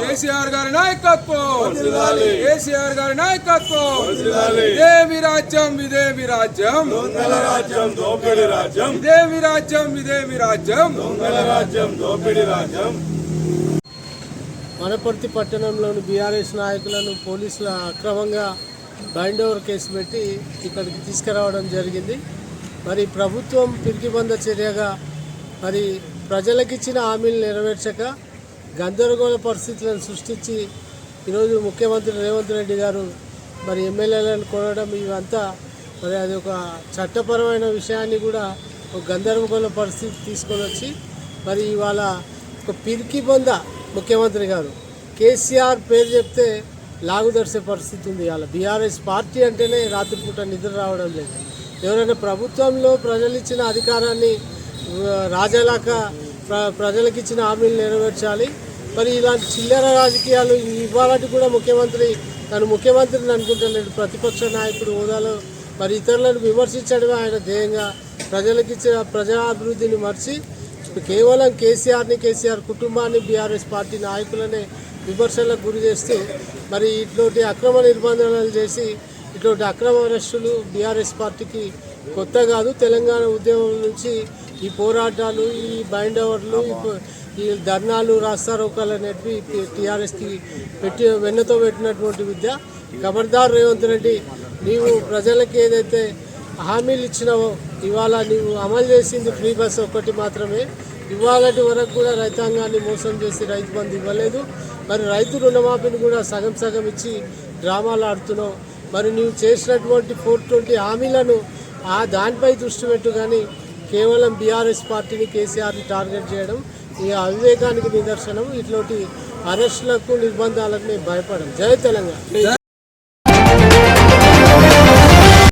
కేసీఆర్ గారి నాయకత్వం. కేసీఆర్ గారి నాయకత్వం. దేవి రాజ్యం విదేవి రాజ్యం. రాజ్యం దోపిడి రాజ్యం. దేవి రాజ్యం విదేవి రాజ్యం. రాజ్యం దోపిడి రాజ్యం. వనపర్తి పట్టణంలోని బీఆర్ఎస్ నాయకులను పోలీసుల అక్రమంగా బైండ్ ఓవర్ కేసు పెట్టి ఇక్కడికి తీసుకురావడం జరిగింది. మరి ప్రభుత్వం పిరికిబంద చర్యగా మరి ప్రజలకిచ్చిన హామీలు నెరవేర్చక గందరగోళ పరిస్థితులను సృష్టించి ఈరోజు ముఖ్యమంత్రి రేవంత్ రెడ్డి గారు మరి ఎమ్మెల్యేలను కొనడం ఇవంతా మరి అది ఒక చట్టపరమైన విషయాన్ని కూడా ఒక గందరగోళ పరిస్థితి తీసుకొని వచ్చి మరి ఇవాళ ఒక పిరికి బొంద ముఖ్యమంత్రి గారు. కేసీఆర్ పేరు చెప్తే లాగుదర్శే పరిస్థితి ఉంది ఇవాళ. బీఆర్ఎస్ పార్టీ అంటేనే రాత్రిపూట నిద్ర రావడం లేదు. ఎవరైనా ప్రభుత్వంలో ప్రజలు ఇచ్చిన అధికారాన్ని రాజలాగా ప్రజలకు ఇచ్చిన హామీలు నెరవేర్చాలి. మరి ఇలాంటి చిల్లర రాజకీయాలు ఇవాళటి కూడా ముఖ్యమంత్రి తను ముఖ్యమంత్రిని అనుకుంటలేడు. ప్రతిపక్ష నాయకుడు హోదాలో మరి ఇతరులను విమర్శించడమే ఆయన ధ్యేయంగా ప్రజలకు ఇచ్చిన ప్రజాభివృద్ధిని మర్చి కేవలం కేసీఆర్ని కేసీఆర్ కుటుంబాన్ని బీఆర్ఎస్ పార్టీ నాయకులనే విమర్శలకు గురి చేస్తూ మరి ఇటువంటి అక్రమ నిర్బంధనలు చేసి ఇటువంటి అక్రమ అరెస్టులు బీఆర్ఎస్ పార్టీకి కొత్త కాదు. తెలంగాణ ఉద్యమం నుంచి ఈ పోరాటాలు ఈ బైండ్ ఓవర్లు ఈ ధర్నాలు ఈ ధర్నాలు రాస్తారోకాలు అనేటివి టీఆర్ఎస్కి పెట్టి వెన్నతో పెట్టినటువంటి విద్య. ఖబర్దార్ రేవంత్ రెడ్డి నీవు ప్రజలకు ఏదైతే హామీలు ఇచ్చినావో ఇవాళ నీవు అమలు చేసింది ఫ్రీ బస్ ఒక్కటి మాత్రమే. ఇవాళటి వరకు కూడా రైతాంగాన్ని మోసం చేసి రైతు బంధు ఇవ్వలేదు. మరి రైతు రుణమాఫీని కూడా సగం సగం ఇచ్చి డ్రామాలు ఆడుతున్నావు. మరి నీవు చేసినటువంటి ఫోర్ ట్వంటీ హామీలను ఆ దానిపై దృష్టి పెట్టు కానీ కేవలం బీఆర్ఎస్ పార్టీని కేసీఆర్ని టార్గెట్ చేయడం ఈ అవివేకానికి నిదర్శనం ఇట్లాంటి అరెస్టులకు నిర్బంధాలకు మేము భయపడం జయ తెలంగాణ.